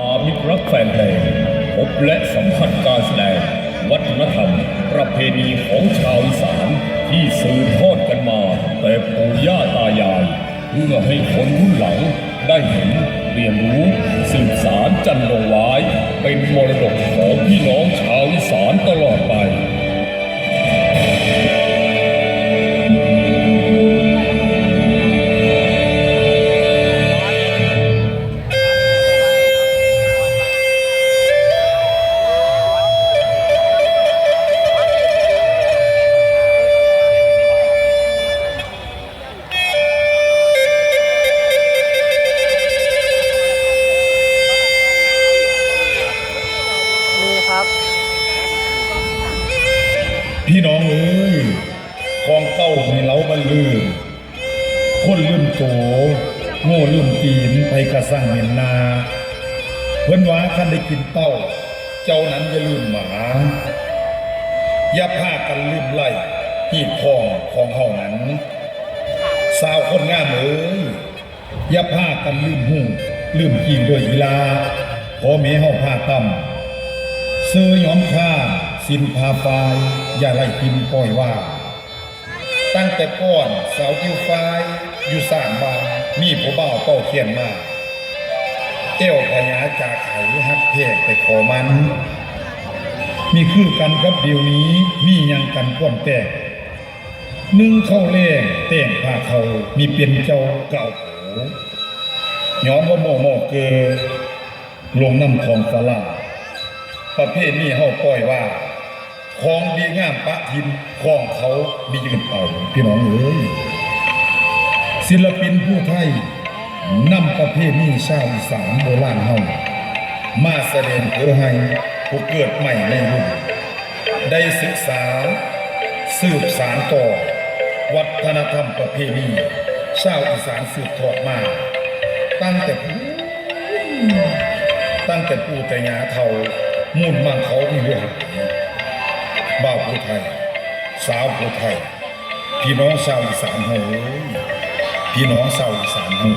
อามิตรรักแฟนเพลงพบและสัมผัสการแสดง วัฒนธรรม ประเพณีของชาวอีสานที่สืบทอดกันมา แต่ปู่ย่าตายาย เพื่อให้คนรุ่นหลัง ได้เห็นเรียนรู้สืบสารจันทร์ไว้ เป็นมรดกของพี่น้องชาวอีสานตลอดไป ง่ลืมตีนไปกระสั่งเห็นนาเพิ่นว่าคันได้กินเต้า เจ้านั้นอย่าลืมหมา อย่าพากันลืมไล่หีดของของเฮานั้นสาวคนงามเอ้ยอย่าพากันลืมหูลืมกินด้วยอีลาพอแม่เฮาพาต่ำซื้อย้อมผ้าสินพาฟายอย่าไล่พิมพ์ปล่อยว่า ตั้งแต่ก่อนสาวกิวฟายอยู่สางบ้าน มีผู้บ่าวเป้าเขียนมาเต้วพญาจากไขฮักเพกไปขอมัน มีคือกันกับเดียวนี้มียังกันก้อนแตกนึ่งเข้าเล่งแต่งผ้าเขามีเป็นเจ้าเก่าโหย้อมว่าโมโมเกอลงน้ำของฝรั่งประเภทนี้เฮาปล่อยว่า ของดีงามปะทินของเขาดีกันเอาพี่น้องเอ้ย ศิลปินผู้ไทยนำประเภทนี้ชาวอีสานโบราณเฮามาแสดงเพื่อให้ผู้เกิดใหม่ในรุ่นได้ศึกษา สืบสารต่อ วัฒนธรรมประเพณีชาวอีสานสืบทอดมา ตั้งแต่ผู้ตั้งแต่ปู่แต่ยาเทามุ่นมั่งเขามีเรื่องบ่าวผู้ไทย สาวผู้ไทย พี่น้องชาวอีสานเฮ้ย พี่น้องชาวอีสานเฮา